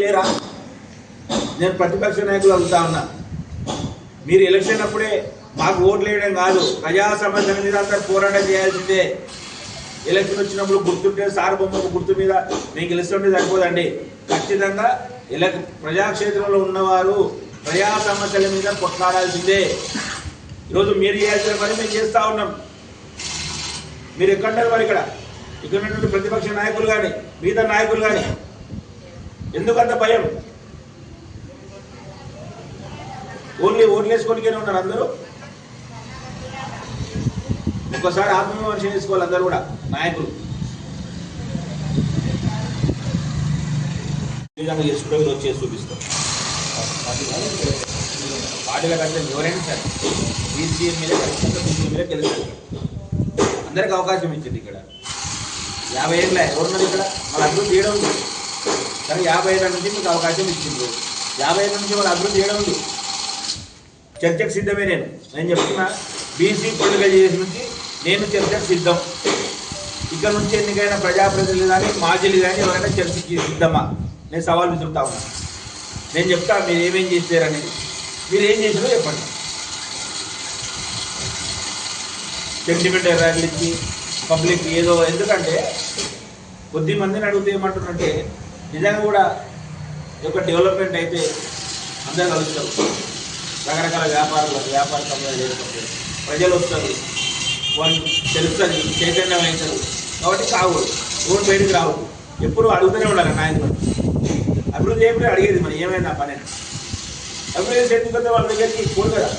లేరా నేను ప్రతిపక్ష నాయకులు అడుగుతా ఉన్నా. మీరు ఎలక్షన్ అప్పుడే మాకు ఓట్లు వేయడం కాదు ప్రజా సమస్యల మీద అంతా పోరాటం చేయాల్సిందే. ఎలక్షన్ వచ్చినప్పుడు గుర్తుంటే సార్ బొమ్మకు గుర్తు మీద మీకు గెలుస్తుంటే సరిపోదండి. ఖచ్చితంగా ఎలక్ ప్రజాక్షేత్రంలో ఉన్నవారు ప్రజా సమస్యల మీద కొట్లాడాల్సిందే. ఈరోజు మీరు చేయాల్సిన పని మేము చేస్తూ ఉన్నాం. మీరు ఎక్కడున్నారు మరి ఇక్కడ? ఇక్కడ ఉన్నటువంటి ప్రతిపక్ష నాయకులు కానీ మిగతా నాయకులు కానీ? ఎందుకంత భయం? ఓన్లీ ఓట్లు ఉన్నారు అందరూ? ఒక్కసారి ఆత్మవిమర్శ చేసుకోవాలి అందరూ కూడా నాయకులు. ఈ విధంగా చేసుకుంటే మీరు వచ్చేసి చూపిస్తాం. పార్టీల కంటే ఎవరైనా సరే బీసీ మీద బీసీ అందరికి అవకాశం ఇచ్చింది ఇక్కడ. యాభై ఏళ్ళ ఎవరున్నారు ఇక్కడ? మన అభివృద్ధి చేయడం ఉంది కానీ యాభై ఏళ్ళ నుంచి మీకు అవకాశం ఇచ్చింది యాభై ఏళ్ళ నుంచి వాళ్ళు అభివృద్ధి చేయడం ఉంది. చర్చకు సిద్ధమే నేను. నేను చెప్తున్నా బీసీ పండుగ చేసి నుంచి నేను చర్చకు సిద్ధం. ఇక్కడ నుంచి ఎన్నికైనా ప్రజాప్రతినిధులు కానీ మాజీలు కానీ ఎవరైనా చర్చకి సిద్ధమా? నేను సవాల్ విసురుతా ఉన్నా. నేను చెప్తా మీరు ఏమేం చేశారనేది మీరు ఏం చేసినా చెప్పండి. సెంటిమెంట్ ర్యాలీకి పబ్లిక్ ఏదో ఎందుకంటే కొద్ది మందిని అడిగితే ఏమంటున్నట్టే నిజంగా కూడా ఈ యొక్క డెవలప్మెంట్ అయితే అందరు కలుస్తారు రకరకాల వ్యాపారాలు వ్యాపార సంబంధాలు ఏర్పడతాయి ప్రజలు వస్తారు. వాళ్ళు తెలుస్తుంది చైతన్యం అవుతారు కాబట్టి కాకూడదు. ఓటు బయటకు రావద్దు ఎప్పుడు అడుగుతూనే ఉండాలి నాయకులు. అభివృద్ధి చేయకపోతే అడిగేది మరి ఏమైనా పని అభివృద్ధి చేతికొస్తే వాళ్ళ దగ్గరికి పోదు కదా.